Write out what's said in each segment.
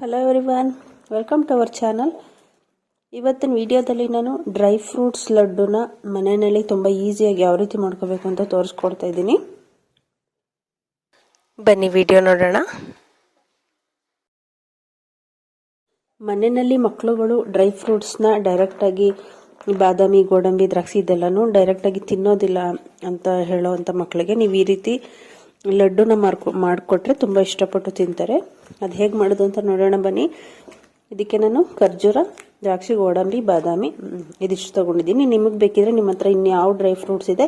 Hello everyone welcome to our channel ಇವತ್ತಿನ ವಿಡಿಯೋದಲ್ಲಿ ನಾನು ಡ್ರೈ ಫ್ರೂಟ್ಸ್ ಲಡ್ಡುನ ಮನೆಯಲ್ಲಿ ತುಂಬ ಈಸಿಯಾಗಿ ಯಾವ ರೀತಿ ಮಾಡ್ಕೋಬೇಕು ಅಂತ ತೋರಿಸ್ಕೊಡ್ತಾ ಇದ್ದೀನಿ. ಬನ್ನಿ ವಿಡಿಯೋ ನೋಡೋಣ. ಮನೆಯಲ್ಲಿ ಮಕ್ಕಳುಗಳು ಡ್ರೈ ಫ್ರೂಟ್ಸ್ನ ಡೈರೆಕ್ಟಾಗಿ ಬಾದಾಮಿ ಗೋಡಂಬಿ ದ್ರಾಕ್ಷಿ ಇದೆಲ್ಲನೂ ಡೈರೆಕ್ಟಾಗಿ ತಿನ್ನೋದಿಲ್ಲ ಅಂತ ಹೇಳೋವಂಥ ಮಕ್ಕಳಿಗೆ ನೀವು ಈ ರೀತಿ ಲಡ್ಡುನ ಮಾರ್ಕೊ ಮಾಡಿಕೊಟ್ರೆ ತುಂಬ ಇಷ್ಟಪಟ್ಟು ತಿಂತಾರೆ. ಅದು ಹೇಗೆ ಮಾಡೋದು ಅಂತ ನೋಡೋಣ ಬನ್ನಿ. ಇದಕ್ಕೆ ನಾನು ಖರ್ಜೂರ, ದ್ರಾಕ್ಷಿ, ಗೋಡಂಬಿ, ಬಾದಾಮಿ ಇದಿಷ್ಟು ತೊಗೊಂಡಿದ್ದೀನಿ. ನಿಮಗೆ ಬೇಕಿದ್ರೆ ನಿಮ್ಮ ಹತ್ರ ಇನ್ಯಾವ ಡ್ರೈ ಫ್ರೂಟ್ಸ್ ಇದೆ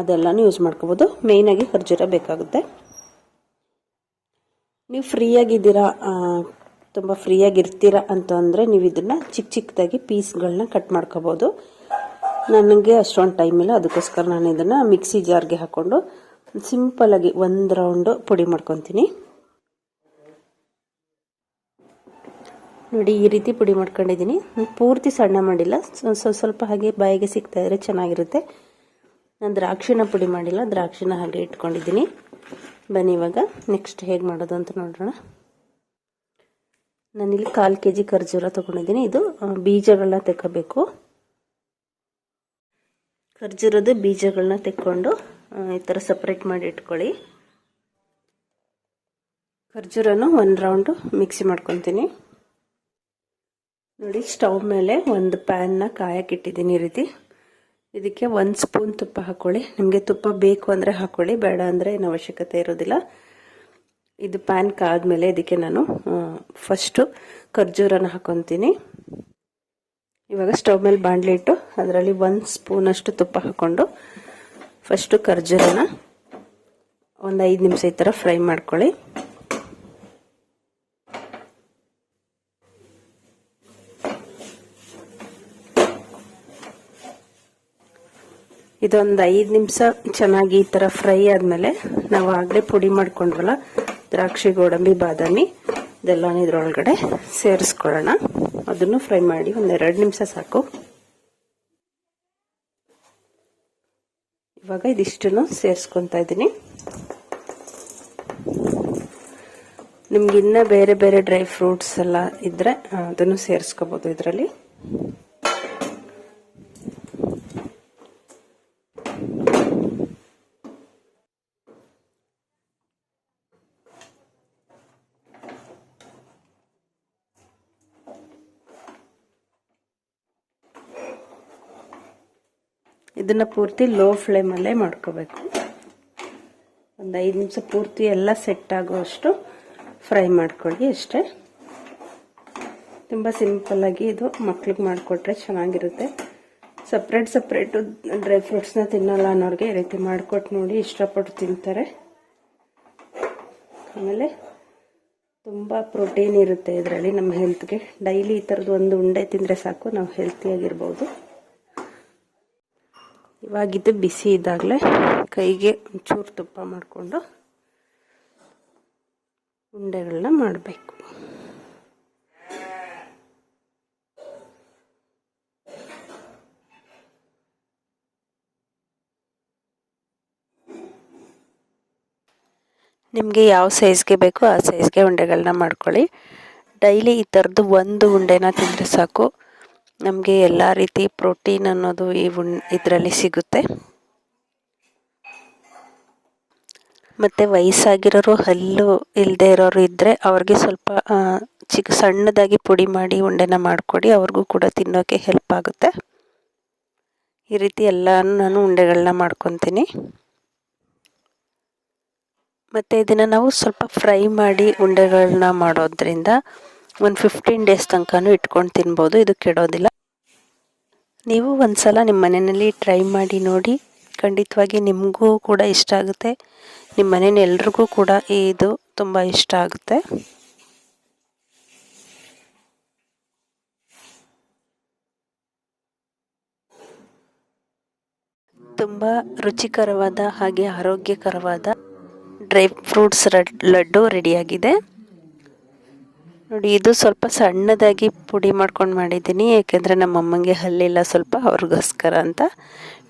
ಅದೆಲ್ಲನೂ ಯೂಸ್ ಮಾಡ್ಕೋಬೋದು. ಮೇಯ್ನಾಗಿ ಖರ್ಜೂರ ಬೇಕಾಗುತ್ತೆ. ನೀವು ಫ್ರೀಯಾಗಿದ್ದೀರಾ ತುಂಬ ಫ್ರೀಯಾಗಿ ಇರ್ತೀರಾ ಅಂತಂದರೆ ನೀವು ಇದನ್ನು ಚಿಕ್ಕ ಚಿಕ್ಕದಾಗಿ ಪೀಸ್ಗಳನ್ನ ಕಟ್ ಮಾಡ್ಕೋಬೋದು. ನನಗೆ ಅಷ್ಟೊಂದು ಟೈಮ್ ಇಲ್ಲ, ಅದಕ್ಕೋಸ್ಕರ ನಾನು ಇದನ್ನು ಮಿಕ್ಸಿ ಜಾರ್ಗೆ ಹಾಕ್ಕೊಂಡು ಸಿಂಪಲಾಗಿ ಒಂದು ರೌಂಡು ಪುಡಿ ಮಾಡ್ಕೊತೀನಿ. ನೋಡಿ, ಈ ರೀತಿ ಪುಡಿ ಮಾಡ್ಕೊಂಡಿದ್ದೀನಿ. ಪೂರ್ತಿ ಸಣ್ಣ ಮಾಡಿಲ್ಲ. ಸ್ವಲ್ಪ ಸ್ವ- ಸ್ವಲ್ಪ ಹಾಗೆ ಬಾಯಿಗೆ ಸಿಗ್ತಾ ಇದ್ರೆ ಚೆನ್ನಾಗಿರುತ್ತೆ. ನಾನು ದ್ರಾಕ್ಷಿನ ಪುಡಿ ಮಾಡಿಲ್ಲ. ದ್ರಾಕ್ಷಿನ ಹಾಗೆ ಇಟ್ಕೊಂಡಿದ್ದೀನಿ. ಬನ್ನಿ ಇವಾಗ ನೆಕ್ಸ್ಟ್ ಹೇಗೆ ಮಾಡೋದು ಅಂತ ನೋಡೋಣ. ನಾನಿಲ್ಲಿ ಕಾಲು ಕೆ ಜಿ ಖರ್ಜೂರ ತೊಗೊಂಡಿದ್ದೀನಿ. ಇದು ಬೀಜಗಳನ್ನ ತೆಕ್ಕೋಬೇಕು. ಖರ್ಜೂರದ ಬೀಜಗಳನ್ನ ತೆಕ್ಕೊಂಡು ಈ ಥರ ಸಪ್ರೇಟ್ ಮಾಡಿ ಇಟ್ಕೊಳ್ಳಿ. ಖರ್ಜೂರನ ಒಂದು ರೌಂಡು ಮಿಕ್ಸಿ ಮಾಡ್ಕೊತೀನಿ. ನೋಡಿ ಸ್ಟವ್ ಮೇಲೆ ಒಂದು ಪ್ಯಾನ್ನ ಕಾಯಕ್ಕಿಟ್ಟಿದ್ದೀನಿ ಈ ರೀತಿ. ಇದಕ್ಕೆ ಒಂದು ಸ್ಪೂನ್ ತುಪ್ಪ ಹಾಕ್ಕೊಳ್ಳಿ ನಿಮಗೆ ತುಪ್ಪ ಬೇಕು ಅಂದರೆ ಹಾಕ್ಕೊಳ್ಳಿ ಬೇಡ ಅಂದರೆ ಏನು ಅವಶ್ಯಕತೆ ಇರೋದಿಲ್ಲ. ಇದು ಪ್ಯಾನ್ ಕಾದ್ಮೇಲೆ ಇದಕ್ಕೆ ನಾನು ಫಸ್ಟು ಖರ್ಜೂರನ ಹಾಕೊತೀನಿ. ಇವಾಗ ಸ್ಟವ್ ಮೇಲೆ ಬಾಂಡ್ಲಿ ಇಟ್ಟು ಅದರಲ್ಲಿ ಒಂದು ಸ್ಪೂನಷ್ಟು ತುಪ್ಪ ಹಾಕ್ಕೊಂಡು ಫಸ್ಟು ಖರ್ಜೂರನ ಒಂದು ಐದು ನಿಮಿಷ ಈ ಥರ ಫ್ರೈ ಮಾಡ್ಕೊಳ್ಳಿ. ಇದೊಂದು ಐದು ನಿಮಿಷ ಚೆನ್ನಾಗಿ ಈ ಥರ ಫ್ರೈ ಆದಮೇಲೆ ನಾವು ಆಗಲೇ ಪುಡಿ ಮಾಡ್ಕೊಂಡ್ವಲ್ಲ, ದ್ರಾಕ್ಷಿ, ಗೋಡಂಬಿ, ಬಾದಾಮಿ ಇದೆಲ್ಲ ಇದ್ರೊಳಗಡೆ ಸೇರಿಸ್ಕೊಳ್ಳೋಣ. ಅದನ್ನು ಫ್ರೈ ಮಾಡಿ ಒಂದೆರಡು ನಿಮಿಷ ಸಾಕು. ಇವಾಗ ಇದಿಷ್ಟನ್ನು ಸೇರಿಸ್ಕೊತಾ ಇದ್ದೀನಿ. ನಿಮ್ಗೆ ಇನ್ನೂ ಬೇರೆ ಬೇರೆ ಡ್ರೈ ಫ್ರೂಟ್ಸ್ ಎಲ್ಲ ಇದ್ದರೆ ಅದನ್ನು ಸೇರಿಸ್ಕೋಬೋದು ಇದರಲ್ಲಿ. ಇದನ್ನು ಪೂರ್ತಿ ಲೋ ಫ್ಲೇಮಲ್ಲೇ ಮಾಡ್ಕೋಬೇಕು. ಒಂದು ಐದು ನಿಮಿಷ ಪೂರ್ತಿ ಎಲ್ಲ ಸೆಟ್ ಆಗುವಷ್ಟು ಫ್ರೈ ಮಾಡ್ಕೊಳ್ಳಿ ಅಷ್ಟೇ. ತುಂಬ ಸಿಂಪಲ್ಲಾಗಿ ಇದು ಮಕ್ಳಿಗೆ ಮಾಡಿಕೊಟ್ರೆ ಚೆನ್ನಾಗಿರುತ್ತೆ. ಸಪ್ರೇಟ್ ಸಪ್ರೇಟು ಡ್ರೈ ಫ್ರೂಟ್ಸ್ನ ತಿನ್ನಲ್ಲ ಅನ್ನೋರಿಗೆ ಈ ರೀತಿ ಮಾಡಿಕೊಟ್ಟು ನೋಡಿ ಇಷ್ಟಪಟ್ಟು ತಿಂತಾರೆ. ಆಮೇಲೆ ತುಂಬ ಪ್ರೋಟೀನ್ ಇರುತ್ತೆ ಇದರಲ್ಲಿ ನಮ್ಮ ಹೆಲ್ತ್ಗೆ ಡೈಲಿ ಈ ಥರದ್ದು ಒಂದು ಉಂಡೆ ತಿಂದರೆ ಸಾಕು, ನಾವು ಹೆಲ್ತಿಯಾಗಿರ್ಬೋದು ಇವಾಗಿದ್ದು ಬಿಸಿ ಇದ್ದಾಗಲೇ ಕೈಗೆ ಒಂಚೂರು ತುಪ್ಪ ಮಾಡಿಕೊಂಡು ಉಂಡೆಗಳನ್ನ ಮಾಡಬೇಕು. ನಿಮಗೆ ಯಾವ ಸೈಜ್ಗೆ ಬೇಕೋ ಆ ಸೈಜ್ಗೆ ಉಂಡೆಗಳನ್ನ ಮಾಡ್ಕೊಳ್ಳಿ. ಡೈಲಿ ಈ ಥರದ್ದು ಒಂದು ಉಂಡೆನ ತಿಂದರೆ ಸಾಕು. ನಮಗೆ ಎಲ್ಲ ರೀತಿ ಪ್ರೋಟೀನ್ ಅನ್ನೋದು ಈ ಇದರಲ್ಲಿ ಸಿಗುತ್ತೆ. ಮತ್ತು ವಯಸ್ಸಾಗಿರೋರು ಹಲ್ಲು ಇಲ್ಲದೆ ಇರೋರು ಇದ್ದರೆ ಅವ್ರಿಗೆ ಸ್ವಲ್ಪ ಚಿಕ್ಕ ಸಣ್ಣದಾಗಿ ಪುಡಿ ಮಾಡಿ ಉಂಡೆನ ಮಾಡಿಕೊಡಿ, ಅವ್ರಿಗೂ ಕೂಡ ತಿನ್ನೋಕ್ಕೆ ಹೆಲ್ಪ್ ಆಗುತ್ತೆ. ಈ ರೀತಿ ಎಲ್ಲನೂ ನಾನು ಉಂಡೆಗಳನ್ನ ಮಾಡ್ಕೊತೀನಿ. ಮತ್ತು ಇದನ್ನು ನಾವು ಸ್ವಲ್ಪ ಫ್ರೈ ಮಾಡಿ ಉಂಡೆಗಳನ್ನ ಮಾಡೋದ್ರಿಂದ ಒಂದು ಫಿಫ್ಟೀನ್ ಡೇಸ್ ತನಕನೂ ಇಟ್ಕೊಂಡು ತಿನ್ಬೋದು, ಇದು ಕೆಡೋದಿಲ್ಲ. ನೀವು ಒಂದು ಸಲ ನಿಮ್ಮ ಮನೆಯಲ್ಲಿ ಟ್ರೈ ಮಾಡಿ ನೋಡಿ, ಖಂಡಿತವಾಗಿ ನಿಮಗೂ ಕೂಡ ಇಷ್ಟ ಆಗುತ್ತೆ. ನಿಮ್ಮ ಮನೇನ ಎಲ್ರಿಗೂ ಕೂಡ ಇದು ತುಂಬ ಇಷ್ಟ ಆಗುತ್ತೆ. ತುಂಬ ರುಚಿಕರವಾದ ಹಾಗೆ ಆರೋಗ್ಯಕರವಾದ ಡ್ರೈ ಫ್ರೂಟ್ಸ್ ಲಡ್ಡು ರೆಡಿಯಾಗಿದೆ ನೋಡಿ, ಇದು ಸ್ವಲ್ಪ ಸಣ್ಣದಾಗಿ ಪುಡಿ ಮಾಡ್ಕೊಂಡು ಮಾಡಿದ್ದೀನಿ. ಏಕೆಂದರೆ ನಮ್ಮ ಅಮ್ಮಂಗೆ ಹಲ್ಲಿಲ್ಲ ಸ್ವಲ್ಪ, ಅವ್ರಿಗೋಸ್ಕರ ಅಂತ.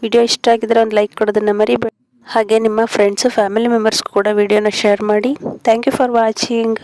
ವಿಡಿಯೋ ಇಷ್ಟ ಆಗಿದ್ರೆ ಒಂದು ಲೈಕ್ ಕೊಡೋದನ್ನು ಮರಿಬೇಡಿ. ಹಾಗೆ ನಿಮ್ಮ ಫ್ರೆಂಡ್ಸು ಫ್ಯಾಮಿಲಿ ಮೆಂಬರ್ಸ್ ಕೂಡ ವಿಡಿಯೋನ ಶೇರ್ ಮಾಡಿ. Thank you for watching